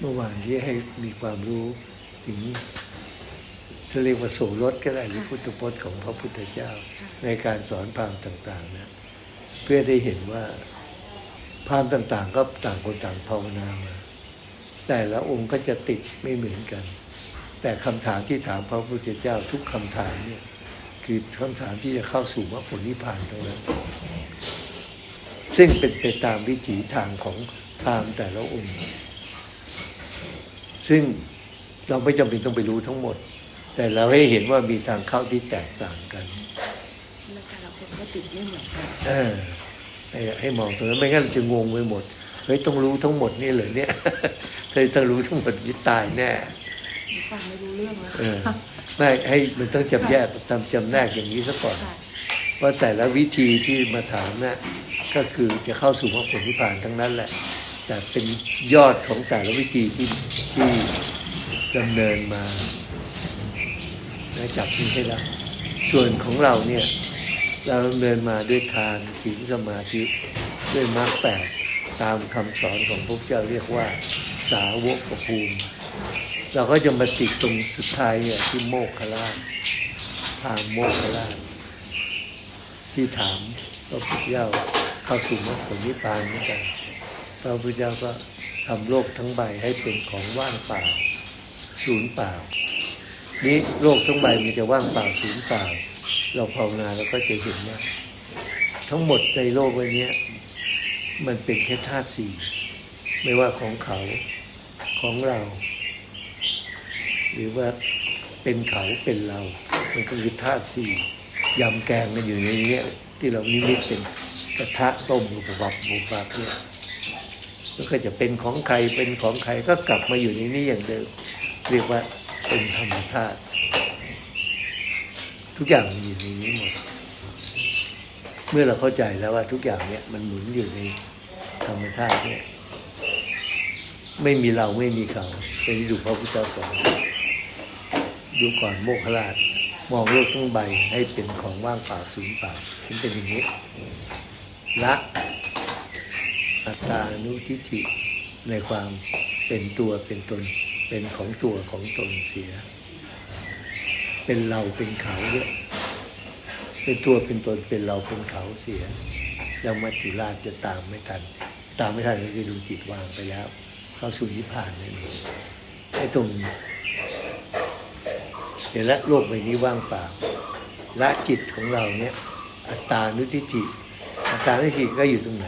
เมื่อวานที่ให้มีความรู้ถึงจะเรียกว่าโสรสก็ได้หรือพุทธพจน์ของพระพุทธเจ้า ในการสอนพราหมณ์ต่างๆนะเพื่อได้เห็นว่าพราหมณ์ต่างๆ ก็ต่างคนต่างภาวนามาแต่ละองค์ก็จะติดไม่เหมือนกัน แต่คำถามที่ถามพระพุทธเจ้าทุกคำถามเนี่ยคือคำถามที่จะเข้าสู่มรรคผลนิพพานเท่านั้นซึ่งเป็นไปตามวิถีทางของพราหมณ์แต่ละองค์ ซึ่งเราไม่จำเป็นต้องไปรู้ทั้งหมด แต่เราให้เห็นว่ามีทางเข้าที่แตกต่างกันและแต่ละคนก็ติดไม่เหมือนกันเออให้ให้มองตรงนั้นไม่งั้นเราจะงงไปหมดเฮ้ยต้องรู้ทั้งหมดนี่เลยเนี่ยเฮ้ยถ้ารู้ทั้งหมดนี่ตายแน่ฟังไม่รู้เรื่องแล้วเออไม่ให้มันต้องจำแยกตามจำแนกอย่างนี้ซะก่อนค่ะว่าแต่ละวิธีที่มาถามน่ะก็คือจะเข้าสู่มรรคผลนิพพานทั้งนั้นแหละ แต่เป็นยอดของแต่ละวิธีที่ที่ดำเนินมานะจับนี้ให้ได้วส่วนของเราเนี่ยเราดำเนินมาด้วยทานศีลสมาธิด้วยมรรคแปดตามคำสอนของพระเจ้าเรียกว่าสาวกภูมิ เราก็จะมาติดตรงสุดท้ายเนี่ยที่โมกขลาทางโมกขลาที่ถามพระพุทธเจ้าเข้าสู่มรรคผลนิพพานเหมือนกัน ระพุทธเจ้าก็ทำโลกทั้งใบให้เป็นของว่างเปล่าศูนย์เปล่า นี้โลกทั้งใบมันจะว่างเปล่าศูนย์เปล่า เราภาวนาเราก็จะเห็นว่าทั้งหมดในโลกใบเนี้มันเป็นแค่ธาตุสี่ไม่ว่าของเขาของเรา หรือว่าเป็นเขาเป็นเรา มันก็คือธาตุสี่ยำแกงกันอยู่ในนี้ที่เรานิมิตเป็นกระทะต้มบุบบับบุบบับเนี่ย ก็จะเป็นของใครเป็นของใครก็กลับมาอยู่ในนี้อย่างเดิม เรียกว่าเป็นธรรมธาตุทุกอย่างมันอยู่ในนี้หมด เมื่อเราเข้าใจแล้วว่าทุกอย่างเนี่ยมันหมุนอยู่ในธรรมชาติเนี่ยไม่มีเราไม่มีเขาเป็นดูพระพุทธเจ้าสอนดูก่อนโมกขลาช มองโลกทั้งใบให้เป็นของว่างเปล่าสูญเปล่ามันเป็นอย่างนี้ละ อัตตานุทิฏฐิในความเป็นตัวเป็นตน เป็นของตัวของตนเสีย เป็นเราเป็นเขาเนี่ยเป็นตัวเป็นตนเป็นเราเป็นเขาเสีย แล้วมัจจุราชจะตามไม่ทัน ตามไม่ทันก็คือดูจิตวางไปแล้ว เข้าสู่นิพพานนั่นเองไอ้ตรงเห็นล้วโลกใบนี้ว่างเปล่าละจิตของเราเนี่ยอัตตานุทิฏฐิอัตตานุทิฏฐิก็อยู่ตรงไหน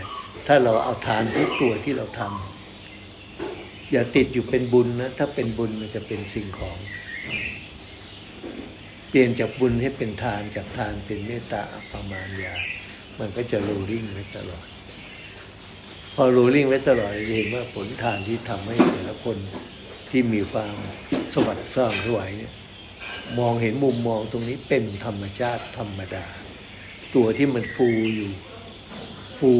ถ้าเราเอาทานทุกตัวที่เราทำอย่าติดอยู่เป็นบุญนะ ถ้าเป็นบุญมันจะเป็นสิ่งของ เปลี่ยนจากบุญให้เป็นทานจากทานเป็นเมตตาอัปมาณยา มันก็จะโรลลิ่งไว้ตลอด พอโรลลิ่งไว้ตลอดจะเห็นว่าผลทานที่ทำให้แต่ละคนที่มีความสวัสดิ์ซ่องสวยเนี่ยมองเห็นมุมมองตรงนี้เป็นธรรมชาติธรรมดา ตัวที่มันฟูอยู่ ฟู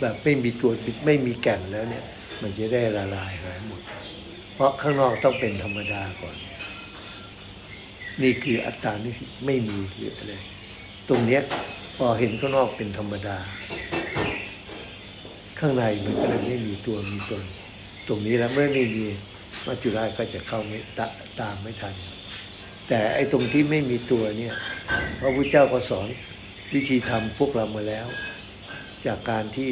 แบบไม่มีตัวติดไม่มีแก่นแล้วเนี่ย มันจะได้ละลายหายหมด เพราะข้างนอกต้องเป็นธรรมดาก่อน นี่คืออัตตานี่ไม่มีหรืออะไรตรงเนี้ยพอเห็นข้างนอกเป็นธรรมดา ข้างในมันก็เลยไม่มีตัวมีตน ตรงนี้แล้วเมื่อไม่มีมัจจุราชก็จะเข้าไม่ตตามไม่ทัน แต่ไอ้ตรงที่ไม่มีตัวเนี่ย พระพุทธเจ้าก็สอนวิธีทำพวกเรามาแล้ว จากการที่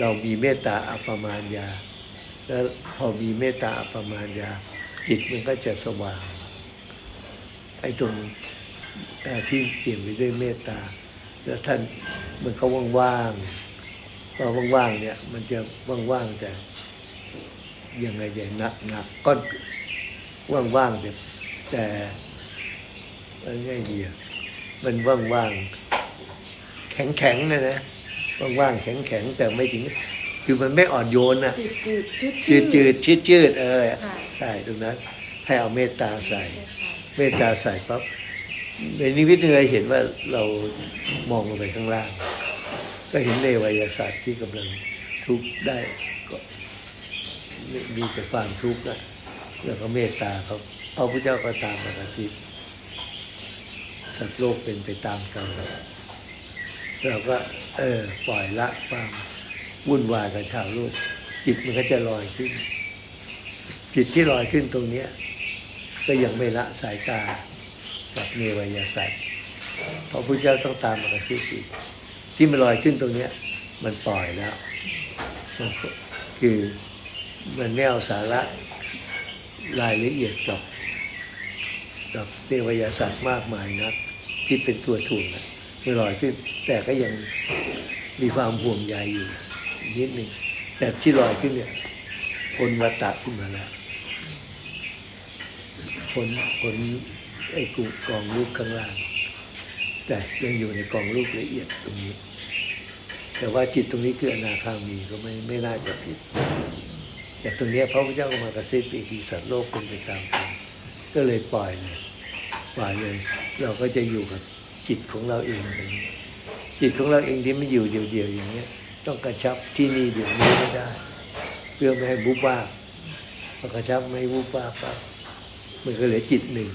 เรามีเมตตาอัปปมาณยาแล้วพอมีเมตตาอัปปมาณยาจิตมันก็จะสว่างไอ้ตรงเอ่ที่เปลี่ยนไปด้วยเมตตา แล้วท่านมันเขาว่างๆพอว่างๆเนี่ย มันจะว่างๆแต่ยังไงอย่างหนักหนักก้อนว่างๆแต่แต่อะไรไงดีอะมันว่างๆ แข็งๆนะนะว่างๆแข็งๆแต่ไม่ถึง คือมันไม่อ่อนโยนนะจืดจืดชืดจืดจืดชืดชืดเออค่ะใช่ตรงนั้นให้เอาเมตตาใส่ใช่ค่ะเมตตาใส่ปั๊บในนิวิตเลยเห็นว่าเรามองลงไปข้างล่าง ก็เห็นเนวายศาสตร์ที่กำลังทุกข์ได้ก็มีแต่ความทุกข์นะแล้วก็เมตตาเขาพระพุทธเจ้าก็ตามมากระซิบสัตว์โลกเป็นไปตามกรรม เราก็ เออ ปล่อยละความวุ่นวายกับชาวโลกจิตมันก็จะลอยขึ้น จิตที่ลอยขึ้นตรงเนี้ย ก็ยังไม่ละสายตากับเนวายสัตว์เพราะพระเจ้าต้องตามมากระซิบอีกที่มันลอยขึ้นตรงเนี้ย มันปล่อยแล้ว คือมันไม่เอาสาระรายละเอียดกับกับเทวยศาสตร์มากมายนักที่เป็นตัวถ่วงนะ ไม่ลอยขึ้น แต่ก็ยังมีความห่วงใยอยู่นิดหนึ่งแต่ที่ลอยขึ้นเนี่ยพ้นวัตตะขึ้นมาแล้วพ้นพ้นไอ้กุกองลูกข้างล่าง แต่ยังอยู่ในกองลูกละเอียดตรงนี้ แต่ว่าจิตตรงนี้คืออนาคามีก็ไม่ไม่น่าจะผิด แต่ตรงเนี้ยพระพุทธเจ้าก็มากระซิบอีกทีสัตว์โลกเป็นไปตามกรรมก็เลยปล่อยเลยปล่อยเลย เราก็จะอยู่กับ จิตของเราเองตรงนี้จิตของเราเองที่มันอยู่เดียวๆอย่างเงี้ย ต้องกระชับที่นี่เดี๋ยวนี้ไม่ได้ เพื่อไม่ให้บุบวาบพอกระชับไม่ให้บุบวาบปั๊บมันก็เหลือจิตหนึ่ง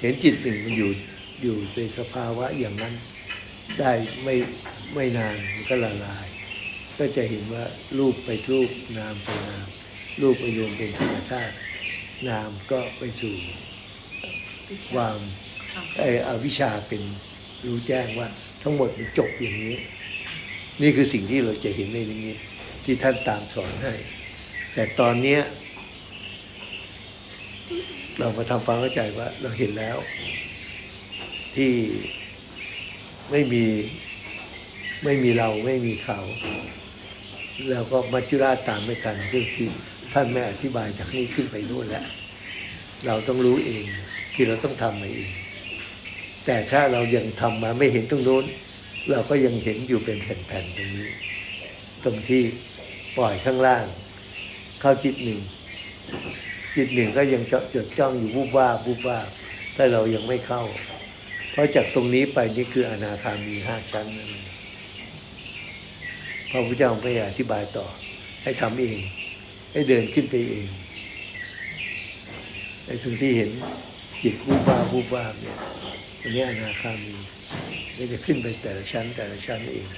เห็นจิตหนึ่งมันอยู่อยู่ในสภาวะอย่างนั้น ได้ไม่ไม่นานมันก็ละลาย ก็จะเห็นว่ารูปไปรูปนามไปนามรูปไปรวมเป็นธรรมชาตินามก็ไปสู่ความ ไอ้อวิชาเป็นรู้แจ้งว่าทั้งหมดมันจบอย่างนี้ นี่คือสิ่งที่เราจะเห็นในนิมิตที่ท่านตามสอนให้ แต่ตอนเนี้ยเรามาทำความเข้าใจว่าเราเห็นแล้ว ที่ไม่มีไม่มีเราไม่มีเขา แล้วก็มัจจุราชตามไม่ทันก็คือท่านไม่อธิบายจากนี้ขึ้นไปนู่นแล้ว เราต้องรู้เอง คือเราต้องทำมาเอง แต่ถ้าเรายังทำมาไม่เห็นตรงโน้น เราก็ยังเห็นอยู่เป็นแผ่นๆตรงนี้ ตรงที่ปล่อยข้างล่าง เข้าจิตหนึ่ง จิตหนึ่งก็ยังจดจดจ้องอยู่วูบว่าวูบว่าถ้าเรายังไม่เข้า เพราะจากตรงนี้ไปนี่คืออนาคามีห้าชั้นนั่นพระพุทธเจ้าไม่อธิบายต่อ ให้ทำเอง ให้เดินขึ้นไปเองไอ้ตรงที่เห็นจิตวูบว่าวูบว่าเนี่ย อันนี้อนาคามีก็จะขึ้นไปแต่ละชั้นแต่ละชั้นเอง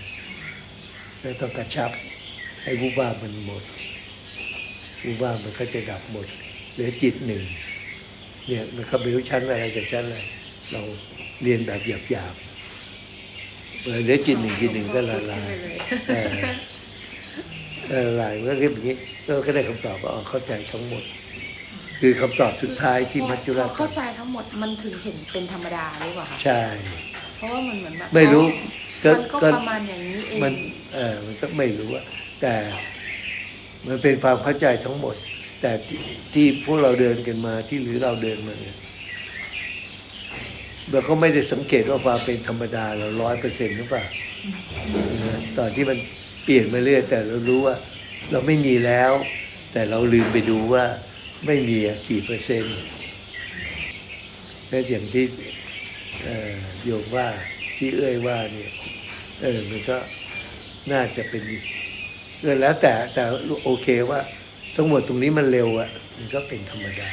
แล้วต้องกระชับให้วูบว่าบมันหมดวูบว่าบมันก็จะดับหมดเหลือจิตหนึ่งเนี่ยมันก็ไม่รู้ชั้นอะไรกับชั้นอะไรเราเรียนแบบหยาบๆเหลือจิตหนึ่งจิตหนึ่งก็ละลายเออเออละลายมันก็เรียบอย่างนี้เราก็ได้คำตอบว่าอ๋อเข้าใจทั้งหมด คือคำตอบสุดท้ายที่มัจจุราชพอเข้าใจทั้งหมดมันถึงเห็นเป็นธรรมดาหรือเปล่าคะใช่ เพราะว่ามันเหมือนแบบไม่รู้มันก็ประมาณอย่างนี้เองมันเออมันก็ไม่รู้อะแต่มันเป็นความเข้าใจทั้งหมด แต่ที่ที่พวกเราเดินกันมาที่หรือเราเดินมาเนี่ยเราก็ไม่ได้สังเกตว่าความเป็นธรรมดาเราร้อยเปอร์เซ็นต์หรือเปล่านะตอนที่มันเปลี่ยนมาเรื่อยแต่เรารู้ว่า เราไม่มีแล้ว แต่เราลืมไปดูว่า ไม่มีอะกี่เปอร์เซ็นต์และอย่างที่เอ่อโยมว่าที่เอ้ยว่าเนี่ยเออมันก็น่าจะเป็นเออแล้วแต่แต่โอเคว่า ทั้งหมดตรงนี้มันเร็วอะมันก็เป็นธรรมดา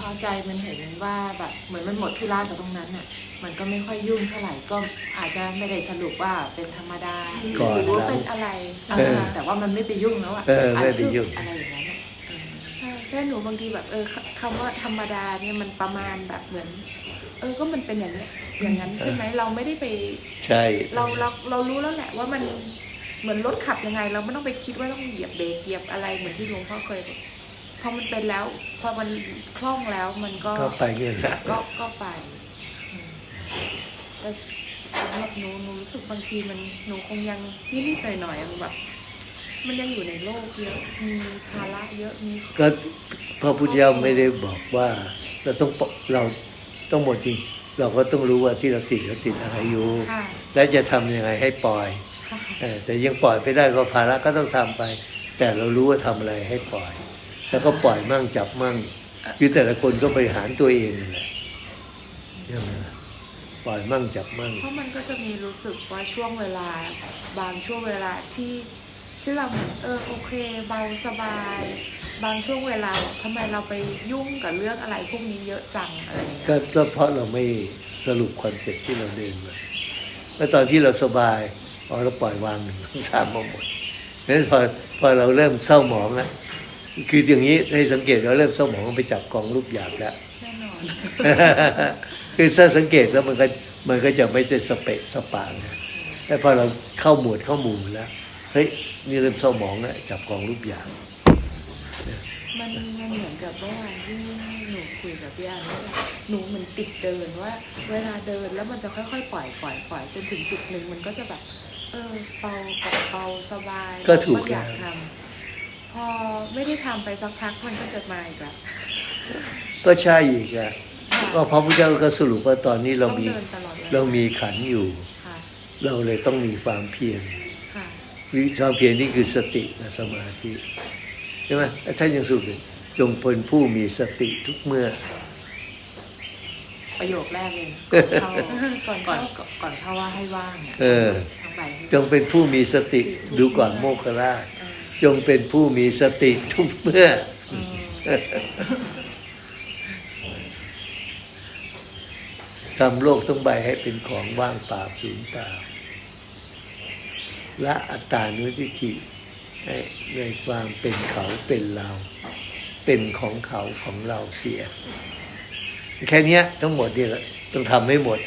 พอใจมันเห็นว่าแบบเหมือนมันหมดธุระกับตรงนั้นอะมันก็ไม่ค่อยยุ่งเท่าไหร่ก็อาจจะไม่ได้สรุปว่าเป็นธรรมดาก่อนหรือว่าเป็นอะไรเออแต่ว่ามันไม่ไปยุ่งแล้วอะเออไม่ไปยุ่งอะไรอย่างนั้นอะเออ ใช่แค่หนูบางทีแบบเออคคำว่าธรรมดาเนี่ยมันประมาณแบบเหมือน เออก็มันเป็นอย่างนี้ยอย่างนั้นใช่ไหมเราไม่ได้ไป ใช่ เราเราเรารู้แล้วแหละว่ามันเหมือนรถขับยังไง เราไม่ต้องไปคิดว่าต้องเหยียบเบรกเหยียบอะไรเหมือนที่หลวงพ่อเคยบอกพอมันเป็นแล้ว พอมันคล่องแล้วมันก็ก็ไปเงินละก็ก็ไปอืมแต่สำหรับหนูหนูรู้สึกบางทีมันหนูคงยังนิดๆหน่อยๆมันแบบ มันยังอยู่ในโลกเยอะมีภาระเยอะมีก็พระพุทธเจ้าไม่ได้บอกว่าเราต้องปเราต้องหมดจริง เราก็ต้องรู้ว่าที่เราติดเราติดอะไรอยู่ ค่ะและจะทำยังไงให้ปล่อยค่ะเออแต่ยังปล่อยไม่ได้ก็ภาระก็ต้องทำไป แต่เรารู้ว่าทำอะไรให้ปล่อย แล้วก็ปล่อยมั่งจับมั่งคือแต่ละคนก็บริหารตัวเองนั่นแหละใช่ไหมปล่อยมั่งจับมั่ง เพราะมันก็จะมีรู้สึกว่าช่วงเวลา บางช่วงเวลาที่ ที่เราเหมือนเออโอเคเบาสบาย บางช่วงเวลาแบบทำไมเราไปยุ่งกับเรื่องอะไรพวกนี้เยอะจังอะไรอย่างเงี้ยก็ก็เพราะเราไม่สรุปคอนเซ็ปต์ที่เราเดินมาแล้วตอนที่เราสบายพอเราปล่อยวางหนึ่งสองสามมาหมดนั้นพอพอเราเริ่มเศร้าหมองแล้วคืออย่างนี้ให้สังเกตเราเริ่มสมองไปจับกองรูปหยาบแล้วแน่นอนคือถ้าสังเกตแล้วมันก็มันก็จะไม่ได้สเปะสปางนะแต่พอเราเข้าหมวดเข้าหมู่แล้วเฮ้ย นี่เริ่มสมองแล้วจับกองรูปหยาบมันมันเหมือนกับเมื่อวานที่หนูคุยกับพี่อันว่าหนูเหมันติดเดินว่า เวลาเดินแล้วมันจะค่อยๆปล่อยปล่อยปล่อยจนถึงจุดหนึ่งมันก็จะแบบ เออเบาเบาสบายก็ถูกอยากแล้วทำพอไม่ได้ทำไปสักพักมันก็จะมาอีกแล้วก็ใช่อีกอะก็พระพุทธเจ้าก็สรุปว่าตอนนี้เราต้องมีเดินตลอดวลเรามีขันธ์อยู่ค่ะเราเลยต้องมีความเพียรค่ะ วิความเพียรนี่คือสติและสมาธิใช่ไหมท่านยังสรุปเลยจงเป็นผู้มีสติทุกเมื่อ ประโยคแรกเลยนะก่อนเข้าก่อนก่อนเข้าก่อนเข้าว่าให้ว่างเนี่ยเออทั้งใบให้จงเป็นผู้มีสติดูก่อนโมกขราชเออจงเป็นผู้มีสติทุกเมื่อเออทำโลกทั้งใบให้เป็นของว่างเปล่าสูญเปล่า ละอัตตานุทิฏฐิให้ในความเป็นเขาเป็นเราเป็นของเขาของเราเสีย แค่เนี้ยทั้งหมดเนี่ยแหละต้องทำให้หมด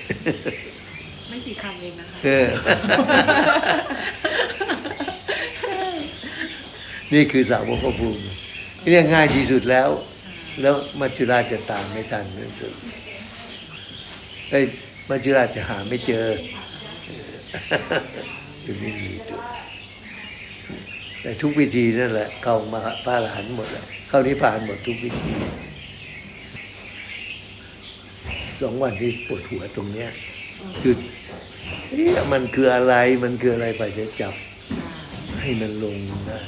ไม่กี่คำเองนะคะเออนี่คือสาวกภูมิเรื่องง่ายที่สุดแล้ว แล้วมัจจุราชจะตามไม่ทันนั่นสุดไอ้ยมัจจุราชจะหาไม่เจอ จะไม่มีแต่ทุกวิธีนั่นแหละ เข้ามาพระอรหันต์หมดแล้วเข้านิพพานหมดทุกวิธีสองวันที่ปวดหัวตรงเนี้ยคือเอ๊ะมันคืออะไรมันคืออะไรไปจะจับ ให้มันลงได้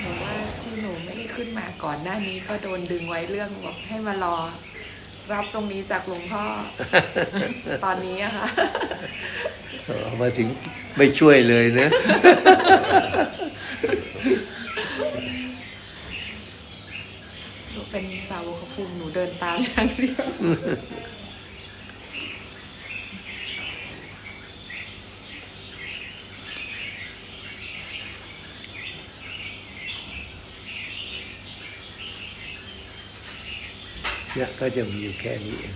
หนูว่าที่หนูไม่ได้ขึ้นมาก่อนหน้านี้ก็โดนดึงไว้เรื่องบอกให้มารอ รับตรงนี้จากหลวงพ่อ ตอนนี้อะค่ะเอามาถึงไม่ช่วยเลยนะ หนูเป็นสาวกภูมิหนูเดินตามอย่างเดียว เนี่ยก็จะมีอยู่แค่นี้เอง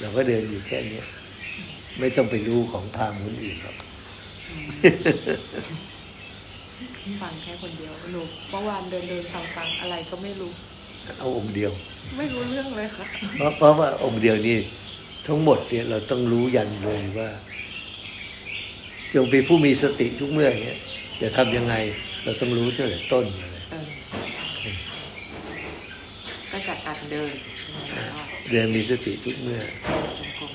เราก็เดินอยู่แค่เนี้ยไม่ต้องไปรู้ของทางคนอื่นหรอกฟังแค่คนเดียวหนูเมื่อวานเดินเดินฟังฟังอะไรก็ไม่รู้ เอาองค์เดียว ไม่รู้เรื่องเลยค่ะเพราะเพราะว่าองค์เดียวนี่ทั้งหมดเนี่ยเราต้องรู้ยันเลยว่า จงเป็นผู้มีสติทุกเมื่ออย่างเงี้ยจะทำยังไง เราต้องรู้ตั้งแต่ต้นเลย เออ ก็จากการเดินใช่ไหมแล้วก็เดินมีสติทุกเมื่อเดินจงกรม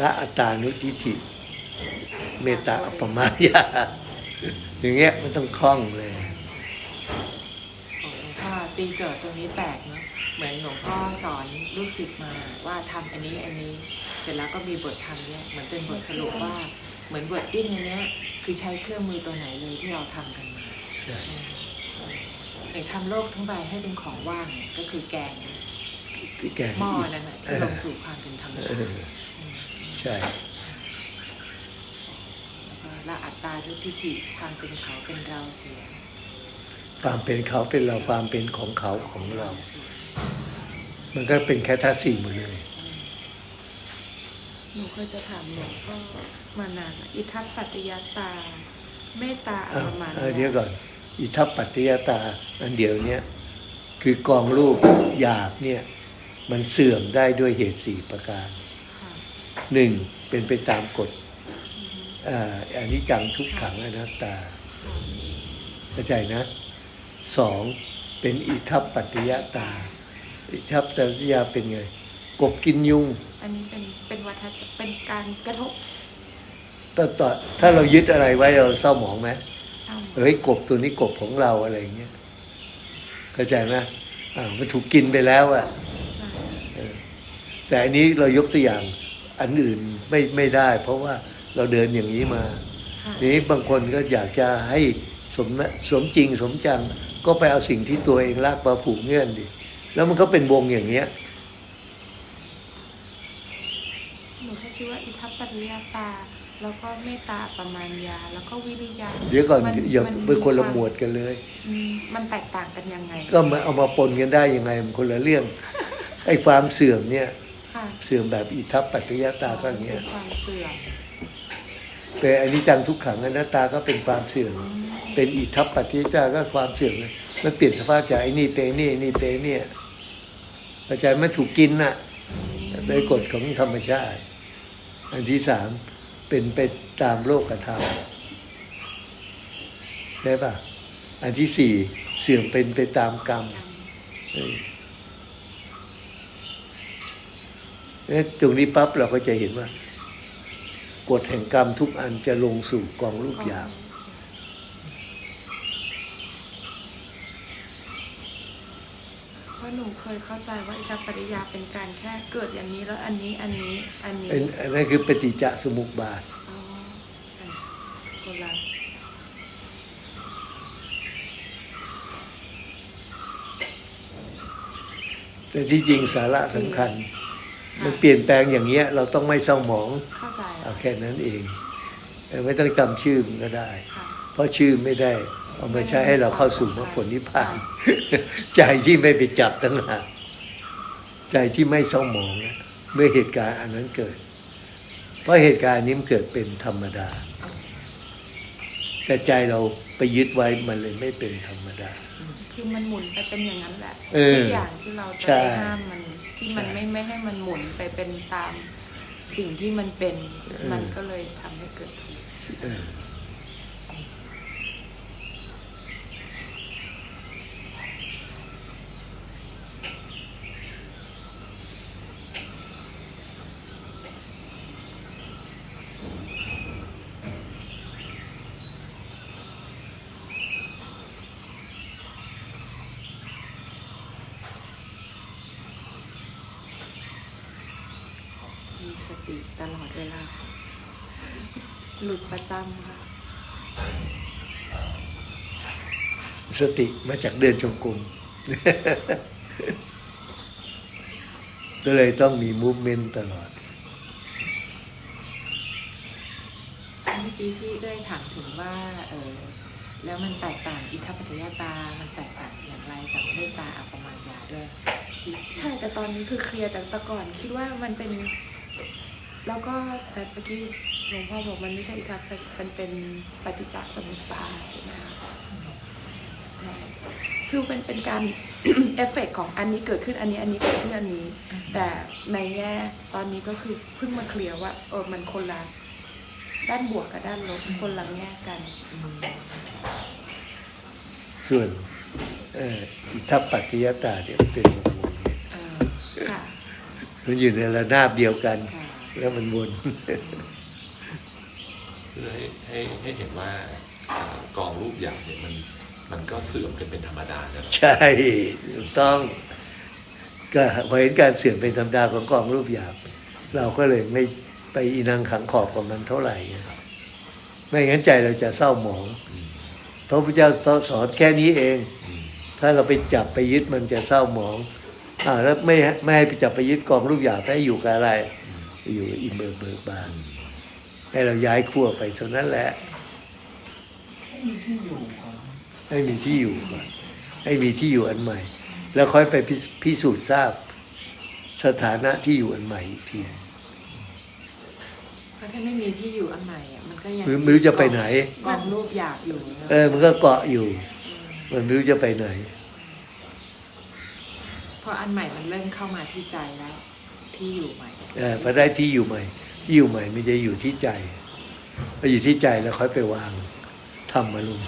ละอัตตานุทิฏฐิเมตตาอัปปมายาอย่างเงี้ยมันต้องคล่องเลยโอ้หลวงพ่อตีโจทย์ตรงนี้แปลกเนาะเหมือนหลวงพ่อสอนลูกศิษย์มาว่าทำอันนี้อันนี้ เสร็จแล้วก็มีบทธรรมเนี่ยเหมือนเป็นบทสรุปว่าเหมือนบทดิ้นอันเนี้ยคือใช้เครื่องมือตัวไหนเลยที่เราทำกันมา ใช่ไอ้ทำโลกทั้งใบให้เป็นของว่างเนี่ยก็คือแกงที่แกหม้อนั่นแหละที่ลงสู่ความเป็นธรรมเออใช่ แล้วก็ละอัตตาดุทิฏฐิความเป็นเขาเป็นเราเสียความเป็นเขาเป็นเราความเป็นของเขาของเราเสียมันก็เป็นแค่ธาตุสี่หมดเลย หนูเคยจะถามหลวงพ่อมานานละอิทัปปัตติยตาเมตตาอเอาปมาเอาเดี๋ยวก่อน อิทัปปัจจยตา อันเดียวเนี้ยคือกองรูปหยาบเนี่ยมันเสื่อมได้ด้วยเหตุสี่ประการค่ะหนึ่งเป็นไปตามกฎอ่าอันนี้จังทุกขังอนัตตาเข้าใจนะสองเป็นอิทัปปัตติยตา อิทัปปัตติยาเป็นไง กบกินยุง อันนี้เป็นเป็นวัฏจักรเป็นการกระทบต่อต่อถ้าเรายึดอะไรไว้เราเศร้าหมองไหม เอาเฮ้ยกบตัวนี้กบของเราอะไรอย่างเงี้ยเข้าใจไหมอ่ามันถูกกินไปแล้วอะใช่เออแต่อันนี้เรายกตัวอย่างอันอื่นไม่ไม่ได้ เพราะว่าเราเดินอย่างนี้มาค่ะทีนี้บางคนก็อยากจะให้สมสมจริงสมจัง ก็ไปเอาสิ่งที่ตัวเองรักมาผูกเงื่อนดิแล้วมันก็เป็นวงอย่างเงี้ยหนูแค่คิดว่าอิทัปปัตติยตา แล้วก็เมตตาประมาณยา แล้วก็วิริยะเดี๋ยวก่อนมัอย่ามัเป็นคนละวาหมวดกันเลยอืมมันแตกต่างกันยังไงก็มาเอามาปนกันได้ยังไงมันคนละเรื่อง ไอ้ความเสื่อมเนี่ย ค่ะเสื่อมแบบอิทัปปัจจยตาก็อย่างเงี้ยเป็นความเสื่อมแต่อันนี้จังทุกขังอนัตตาก็เป็นความเสื่อมอืมเป็นอิทัปปัจจยตาก็ความเสื่อมเลยมันเปลี่ยนสภาพจากไอ้นี่เป็นไอ้นี่ไอ้นี่เป็นไอ้เนี่ยเข้าใจไหมันถูกกินน่ะโดยกฎของธรรมชาติ อันที่สาม เป็นไปตามโลกธรรมได้ปะอันที่สี่เสื่อมเป็นไปตามกรรมเออเนี่ยตรงนี้ปั๊บเราก็จะเห็นว่ากฎแห่งกรรมทุกอันจะลงสู่กองรูปหยาบ เพราะหนูเคยเข้าใจว่าอิทัปปัจจยาเป็นการแค่เกิดอย่างนี้แล้วอันนี้อันนี้อันนี้อันอันนั้นคือปฏิจจสมุปบาทอ๋ออันคนละแต่ที่จริงสาระสำคัญ มันเปลี่ยนแปลงอย่างเงี้ย เราต้องไม่เศร้าหมองเข้าใจเอาแค่นั้นเองเออไม่ต้องจำชื่อมันก็ได้ค่ะเพราะชื่อไม่ได้ เอามาใช้ให้เราเข้าสู่มรรคผลนิพพาน ใจที่ไม่ไปจับตั้งหากใจที่ไม่เศร้าหมองนะเมื่อเหตุการณ์อันนั้นเกิด เพราะเหตุการณ์นี้มันเกิดเป็นธรรมดา แต่ใจเราไปยึดไว้มันเลยไม่เป็นธรรมดา คือมันหมุนไปเป็นอย่างนั้นแหละเออทุกอย่างที่เราจะใช่ได้ห้ามมันที่มันใช่ไม่ไม่ให้มันหมุนไปเป็นตามสิ่งที่มันเป็นเออมันก็เลยทำให้เกิดทุกข์ เออ มีสติตลอดเวลาค่ะหลุ ดประจำค่ะ สติมาจากเดินจงกรมก็เลยต้องมีมูฟเมนต์ตลอด เมื่อกี้ที่ได้ถามถึงว่าเออแล้วมันแตกต่างอิทัปปัจจยตา มันแตกต่างอย่างไรกับเมตตาอัปปมาญาด้วยที่ใช่แต่ตอนนี้คือเคลียร์แต่แต่ก่อนคิดว่ามันเป็น แล้วก็แต่เมื่อกี้ หลวงพ่อบอกมันไม่ใช่อีกครับแต่มันเป็นปฏิจจสมุปบาทใช่ไหมคะใช่คือเป็นเป็นการเอฟเฟกต์ของอันนี้เกิดขึ้นอันนี้อันนี้เกิดขึ้นอันนี้ แต่ในแง่ตอนนี้ก็คือเพิ่งมาเคลียร์ว่าเออมันคนละด้านบวกกับด้านลบคนละแง่กัน ส่วนเอ่ออิทัปปัจจยตาเนี่ยมันเป็นวงๆเนี่ยเอ่อค่ะมันอยู่ในระนาบเดียวกันค่ะแล้วมันวนเพื่อให้ให้ให้เห็นว่ากองรูปอย่างเนี่ยมันมันก็เสื่อมกันเป็นธรรมดานะใช่ถูกต้องก็พอเห็นการเสื่อมเป็นธรรมดาของกองรูปหยาบเราก็เลยไม่ไปอีนังขังขอบกับมันเท่าไหร่ไม่งั้นใจเราจะเศร้าหมองพระพุทธเจ้าสอนแค่นี้เอง ถ้าเราไปจับไปยึดมันจะเศร้าหมองอ่าแล้วไม่ไม่ให้ไปจับไปยึดกองรูปหยาบให้อยู่กับอะไร อยู่อิ่มเบอร์เบิกบาน ให้เราย้ายขั้วไปเท่านั้นแหละให้มีที่อยู่ก่อนให้มีที่อยู่อันใหม่ แล้วค่อยไปพิพิสูจน์ทราบสถานะที่อยู่อันใหม่อีกทีเพราะถ้าไม่มีที่อยู่อันใหม่อะมันก็ยังหรือไม่รู้จะไปไหนกองรูปหยาบอยู่นะเออ มันก็เกาะอยู่ มันไม่รู้จะไปไหนเพราะอันใหม่มันเริ่มเข้ามาที่ใจแล้ว ที่อยู่ใหม่เออพอได้ที่อยู่ใหม่ ที่อยู่ใหม่มันจะอยู่ที่ใจพออยู่ที่ใจแล้วค่อยไปวางทำมาลุง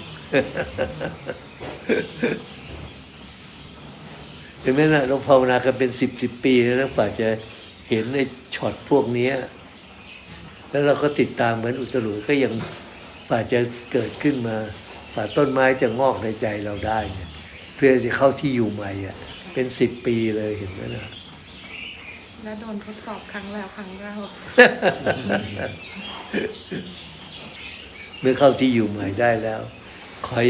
เห็นไหมนะเราภาวนากันเป็นสิบสิบปีแล้วนะกว่าจะเห็นในช็อตพวกนี้แล้วเราก็ติดตามเหมือนอุตรุก็ยังฝ่าจะเกิดขึ้นมาฝ่าต้นไม้จะงอกในใจเราได้เนี่ยเพื่อจะเข้าที่อยู่ใหม่อะ เป็นสิบปีเลยเห็นไหมนะ และโดนทดสอบครั้งแล้วครั้งเล่าเมื่อเข้าที่อยู่ใหม่ได้แล้ว คอย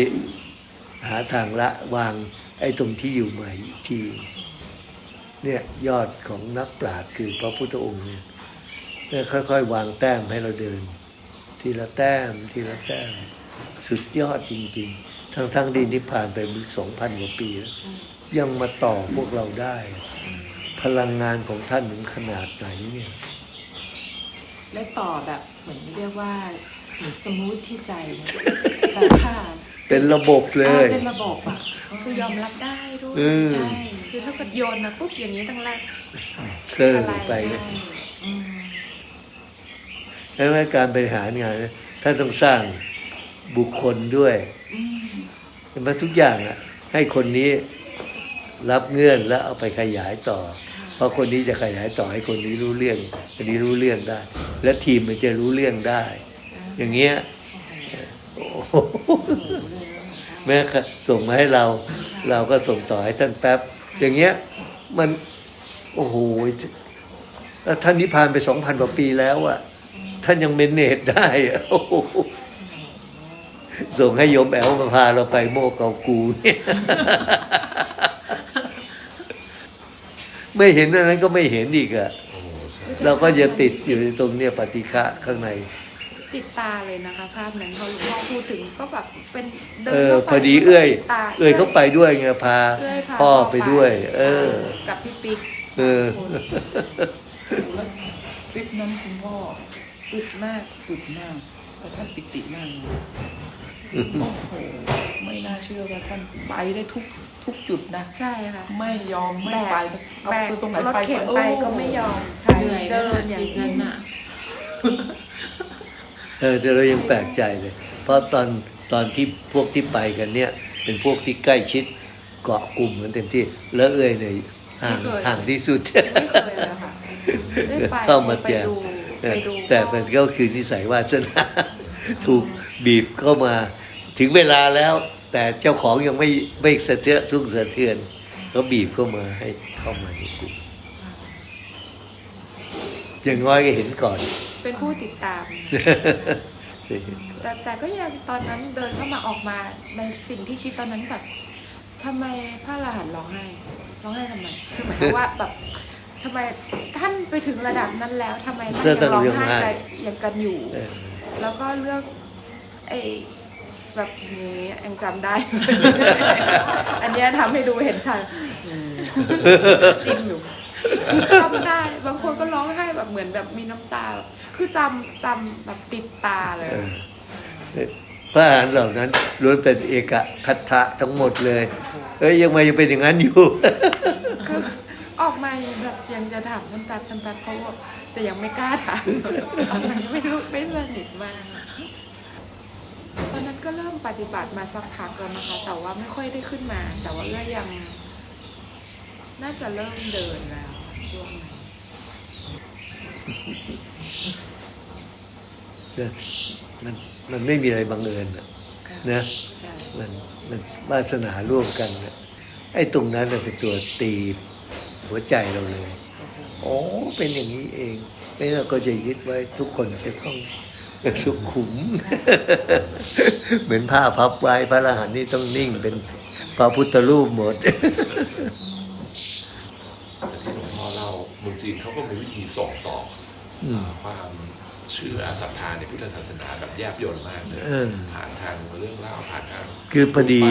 หาทางละวาง ไอ้ตรงที่อยู่ใหม่อีกทีเนี่ยยอดของนักปราชญ์คือพระพุทธองค์เนี่ยเนี่ยค่อยๆ วางแต้มให้เราเดิน ทีละแต้ม ทีละแต้ม สุดยอดจริง ๆ ทั้งทั้งๆที่นิพพานไปสองพันกว่าปีแล้วยังมาต่อพวกเราได้ พลังงานของท่านถึงขนาดไหนเนี่ย และต่อแบบเหมือนเรียกว่าเหมือนสมูทที่ใจนะแบบว่าเป็นระบบเลอ่าย เป็นระบบอะคือยอมรับได้ด้วยอืม ใช่คือถ้าเกิดโยนมาปุ๊บอย่างนี้ตั้งแรกเซิร์อะไรไปใช่เลยอืมแล้วการบริหารงานนะท่านต้องสร้างบุคคลด้วยอืมเห็นไหมทุกอย่างอะให้คนนี้รับเงื่อนแล้วเอาไปขยายต่อเพ ราะคนนี้จะขยายต่อให้คนนี้รู้เรื่อง คนนี้รู้เรื่องได้ และทีมมันจะรู้เรื่องได้ อย่างเงี้ยแม้ส่งมาให้เรา เราก็ส่งต่อให้ท่านแป๊บ อย่างเงี้ยมัน โอ้โหท่านนิพพานไปสองพันกว่าปีแล้วอะท่านยังเมนเนตได้อะโอ้โหส่งให้โยมแอลมาพาเราไปโมกเกากูเนี่ย ไม่เห็นอันนั้นก็ไม่เห็นอีกอะโอ้ใช่เราก็จะติดอยู่ในตรงเนี้ยปฏิฆะข้างใน ติดตาเลยนะคะภาพนั้นพอหลวงพ่อพูดถึงก็แบบเป็นเดินเออข้าไปพอดีเอื้อย ติตาเอื้อยเขาไปด้วยไงพาเอื้อยพาพ่อไปด้วย เออ กับพี่ปิ๊กเออแล้วคลิปนั้นคุณพ่อ อึดมากอึดมากแต่ท่านปิติมากเลยโอ้โหไม่น่าเชื่อว่าท่านไปได้ทุกทุกจุดนะใช่ค่ะ ไม่ยอมไม่แบกไปแบกเอาตรงไหนรถไปเข็นโอ้ไปก็ไม่ยอมใช่เหนื่อยเดิเดินนออย่าย่างงนี้นั้นอะเออแต่เรายังแปลกใจเลย เพราะตอนตอนที่พวกที่ไปกันเนี่ย เป็นพวกที่ใกล้ชิดเกาะกลุ่มกันเต็มที่แล้วเอ้ยเนี่ยห่างห่างที่สุดไม่เคยเลยค่ะได้ไปเข้ามาไปแจมดู ไปดูแต่มันก็คือนิสัยวาสนาถูกบีบเข้ามา ถึงเวลาแล้ว แต่เจ้าของยังไม่ไม่สะเทือนทุ่งสะเทือนก็บีบเข้ามาให้เข้ามาในกลุ่มอย่างน้อยก็เห็นก่อน เป็นผู้ติดตาม แต่แต่ก็ยังตอนนั้นเดินเข้ามาออกมาในสิ่งที่คิดตอนนั้นแบบทำไมพระอรหันต์ร้องไห้ร้องไห้ทำไมคือหมายความว่าแบบ ทำไมท่านไปถึงระดับนั้นแล้วทำไมท่านยังร้องไห้กันยังกันอยู่ เออ แล้วก็เรื่องไอ้แบบนี้ยังจำได้ อันเนี้ยทำให้ดูเห็นชัดจิ้มอยู่จำได้ บางคนก็ร้องไห้แบบเหมือนแบบมีน้ำตาแบบคือจำจำแบบติดตาเลยเออพระอาหารเหล่านั้นล้วนเป็นเอกคัตถะทั้งหมดเลย เอ้ยยังมายังเป็นอย่างนั้นอยู่ คือ ออกมายังแบบยังจะถามน้ำตาน้ำตาเขาบอกแต่ยังไม่กล้าถามตอนนั้นไม่รู้ไม่สนิทมากตอนนั้นก็เริ่มปฏิบัติมาสักพักแล้วนะคะ แต่ว่าไม่ค่อยได้ขึ้นมา แต่ว่าก็ยัง น่าจะเริ่มเดินแล้วช่วงนั้นมันมันไม่มีอะไรบังเอิญน่ะนะใช่มันมันวาสนาร่วมกันน่ะไอ้ตรงนั้นน่ะเป็นตัวตี หัวใจเราเลยอ๋อเป็นอย่างนี้เองไม่เราก็จะยึดไว้ทุกคนจะต้องสุขุม เหมือนผ้าพับไว้พระอรหันต์นี่ต้องนิ่งเป็นพระพุทธรูปหมดแต่ที่หลวงพ่อเล่าเมืองจีนเขาก็มีวิธีส่งต่ออมความเชื่อศรัทธาในพุทธศาสนาแบบแยบยลมากเลยเออผ่านทางเรื่องเล่าผ่านทางคือพอดี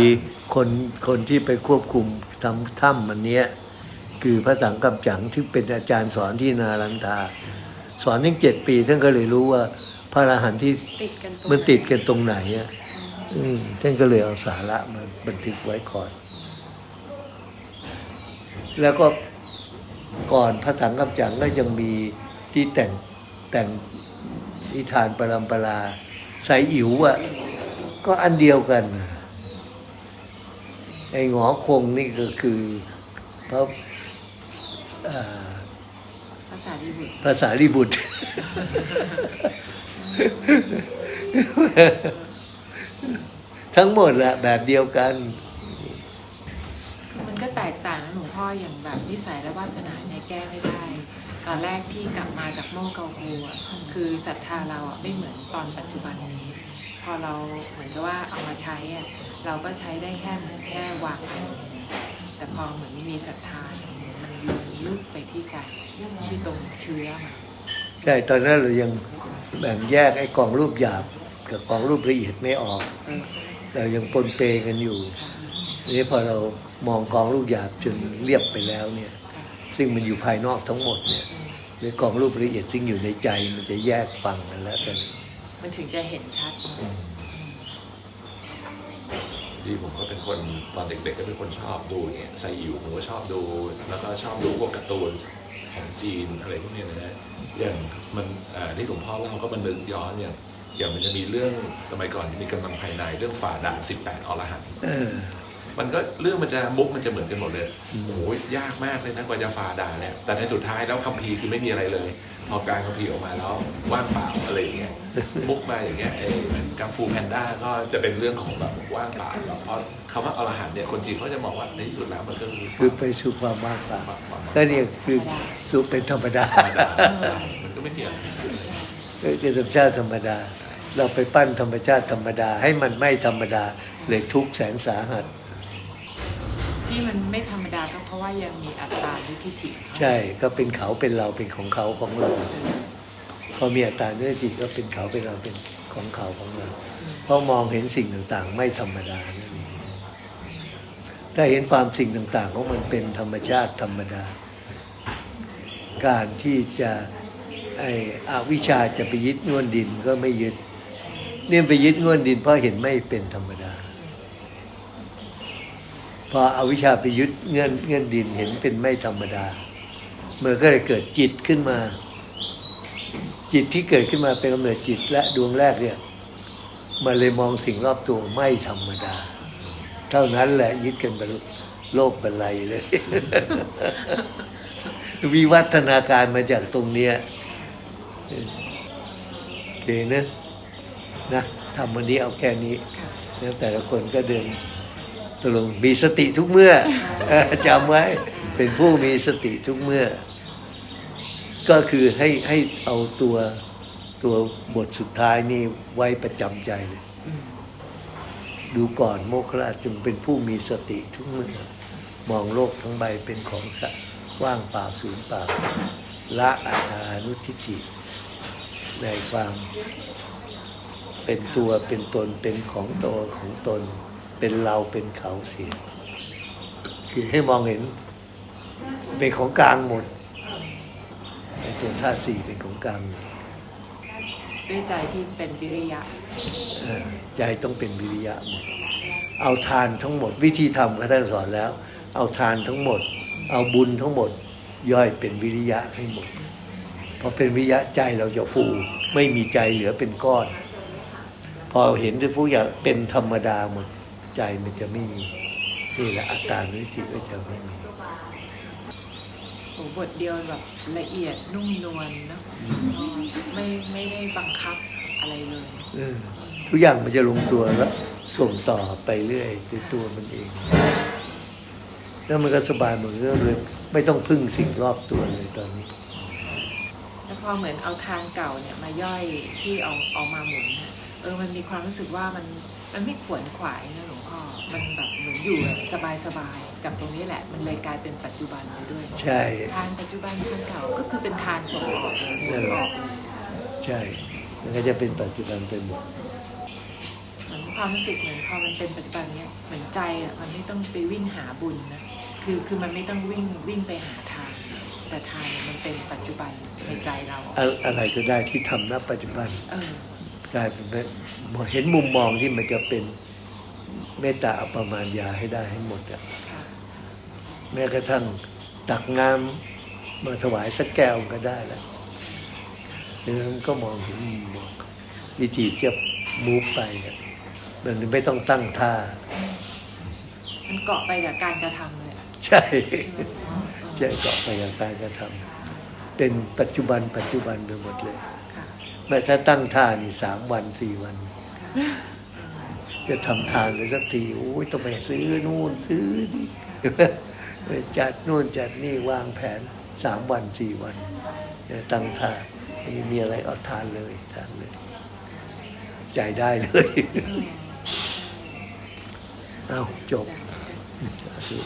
คนคนที่ไปควบคุมทำถ้ำมันเนี้ย คือพระสังกัมจั๋งที่เป็นอาจารย์สอนที่นาลันทาสอนตั้งเจ็ดปีท่านก็เลยรู้ว่า พระอรหันต์ที่ติดกันตรงมันติดกันตรงไหนอะอืมท่านก็เลยเอาสาระมาบันทึกไว้ก่อน แล้วก็ก่อนพระถังคำจังก็ยังมีที่แต่งแต่งนิทานปรำปราใสอิ๋วอะก็อันเดียวกันน่ะไอ้หงอคงนี่ก็คือพระอ่า ภาษาดีบุตรภาษาลิบุตรทั้งหมดแหละแบบเดียวกันคือมันก็แตกต่างนะหลวงพ่ออย่างแบบนิสัยและวาสนาเนี่ยแก้ไม่ได้ ตอนแรกที่กลับมาจากโมเกาโฮอะคือศรัทธาเราอะไม่เหมือนตอนปัจจุบันนี้ พอเราเหมือนกับว่าเอามาใช้อะเราก็ใช้ได้แค่เหมือนแค่วางไว้ตรงนี้แต่พอเหมือนมีศรัทธาเนี่ย มันลงลึกไปที่ใจที่ตรงเชื้อมันใช่ตอนนั้นเรายังแบ่งแยกไอ้กล่องรูปหยาบกับกล่องรูปละเอียดไม่ออกเออเรายังปนเปกันอยู่ค่ะทีนี้พอเรามองกองรูปหยาบจนเรียบไปแล้วเนี่ยค่ะซึ่งมันอยู่ภายนอกทั้งหมดเนี่ยอืมหรือกองรูปละเอียดซึ่งอยู่ในใจมันจะแยกฟังกันแล้วกันมันถึงจะเห็นชัด เนอะดีผมก็เป็นคนตอนเด็กๆก็เป็นคนชอบดูอย่างเงี้ยไซอิ๋วผมก็ชอบดู แล้วก็ชอบดูพวกการ์ตูนของจีนอะไรพวกนี้นะฮะอย่างมันที่หลวงพ่อเล่าก็มันนึกย้อนอย่างอย่างมันจะมีเรื่องสมัยก่อนมีกำลังภายในเรื่องฝ่าด่าน18อรหันต์ มันก็เรื่องมันจะมุกมันจะเหมือนกันหมดเลยโอ้โหยากมากเลยนะกว่าจะฝ่าด่านเนี่ยแต่ในสุดท้ายแล้วคัมภีร์คือไม่มีอะไรเลยพอกลารคัมภีร์ออกมาแล้วว่างเปล่าอะไรอย่างเงี้ยมุกมาอย่างเงี้ยไอ้กังฟูแพนด้าก็จะเป็นเรื่องของแบบว่างเปล่าเพราะคำว่าอรหันต์เนี่ยคนจีนเขาจะมองว่าในที่สุดแล้วมันก็คือคือไปสู่ความว่างเปล่าความความก็เนี่ยคือสู่เป็นธรรมดาธรรมดาใช่มันก็ไม่เที่ยงก็คือธรรมชาติธรรมดา เราไปปั้นธรรมชาติธรรมดา ให้มันไม่ธรรมดาเลยทุกข์แสนสาหัส ที่มันไม่ธรรมดาก็เพราะว่ายังมีอัตตาลิทิฐิใช่ก็เป็นเขาเป็นเราเป็นของเขาของเรา พอมีอัตตาเนื้อจิตก็เป็นเขาเป็นเราเป็นของเขาของเราเพราะมองเห็นสิ่งต่างๆ ไม่ธรรมดานั่นเองถ้าเห็นความสิ่งต่างๆของมันเป็นธรรมชาติธรรมดา การที่จะไอ้อวิชชาจะไปยึดง่วนดินก็ไม่ยึด เนี่ยไปยึดง่วนดินเพราะเห็นไม่เป็นธรรมดา พออวิชชาไปยึดเงื่อนเงื่อนดินเห็นเป็นไม่ธรรมดา เมื่อก็เลยเกิดจิตขึ้นมา จิตที่เกิดขึ้นมาเป็นกำเนิดจิตและดวงแรกเนี่ยมันเลยมองสิ่งรอบตัวไม่ธรรมดา เท่านั้นแหละยึดกันบรรลุโลกบรรลัยเลย วิวัฒนาการมาจากตรงเนี้ยโอเคนะนะทำวันนี้เอาแค่นี้แล้วแต่ละคนก็เดิน ตกลงมีสติทุกเมื่อจำไว้เป็นผู้มีสติทุกเมื่อ ก็คือให้ให้เอาตัวตัวบทสุดท้ายนี่ไว้ประจำใจเลยดูก่อนโมคคลาชจงเป็นผู้มีสติทุกเมื่อ มองโลกทั้งใบเป็นของสัตว์ว่างเปล่าสูญเปล่าละอาหานุทิฏฐิในความเป็นตัวเป็นตนเป็นของตัวของตน เป็นเราเป็นเขาเสียคือให้มองเห็น เป็นของกลางหมดในตัวธาตุสี่เป็นของกลางหมดด้วยใจที่เป็นวิริยะเออใจต้องเป็นวิริยะหมดเอาทานทั้งหมด วิธีทำก็ท่านสอนแล้ว เอาทานทั้งหมด เอาบุญทั้งหมด ย่อยเป็นวิริยะให้หมดพอเป็นวิริยะใจเราจะฟูไม่มีใจเหลือเป็นก้อน พอเห็นด้วยผู้อย่างเป็นธรรมดาหมด ใจมันจะไม่มีนี่แหละอัตตานุทิฏฐิก็จะไม่มีโอ้บทเดียวแบบละเอียดนุ่มนวลเนอะไม่ไม่ได้บังคับอะไรเลยเออทุกอย่างมันจะลงตัวแล้ว ส่งต่อไปเรื่อยด้วยตัวมันเอง แล้วมันก็สบายเหมือนเรื่องเลย ไม่ต้องพึ่งสิ่งรอบตัวเลยตอนนี้ แล้วพอเหมือนเอาทานเก่าเนี่ยมาย่อยที่เอาเอามาหมุนเนี่ยเออมันมีความรู้สึกว่ามันมันไม่ขวนขวายนะหลวงพ่อ มันแบบเหมือนอยู่สบายสบายๆกับตรงนี้แหละ มันเลยกลายเป็นปัจจุบันไปด้วยใช่ทานปัจจุบันทานเก่าก็คือเป็นทานส่งออกเลยหมุนออกเลยใช่มันก็จะเป็นปัจจุบันไปหมดเหมือนความรู้สึกเหมือนพอมันเป็นปัจจุบันเนี้ยเหมือนใจอะมันไม่ต้องไปวิ่งหาบุญนะคือคือมันไม่ต้องวิ่งวิ่งไปหาทานแต่ทานเนี่ยมันเป็นปัจจุบันในใจเราอะอะไรก็ได้ที่ทำณปัจจุบันเออกลายเป็นแบบเห็นมุมมองที่มันจะเป็น เมตตาอัปปมาณยาให้ได้ให้หมดอะค่ะแม้กระทั่งตักน้ำมาถวายสักแก้วก็ได้แล้วดังนั้นก็มองเห็นมุมมองวิธีที่จะมูฟไปอะมันไม่ต้องตั้งท่า มันเกาะไปกับการกระทำเลยอะใช่ใช่ไหมอ๋อเออใช่เกาะไปกับการกระทำเป็นปัจจุบันปัจจุบันไปหมดเลยค่ะแม้ถ้าตั้งท่านี่สามวันสี่วันค่ะ จะทำทานเลยสักทีโอ้ยต้องไปซื้อนู่นซื้อนี่ไปจัดนู่นจัดนี่วางแผนสามวันสี่วันจะตั้งท่ามีมีอะไรเอาทานเลยทานเลยใจได้เลยเออเอาจบได้สาธุ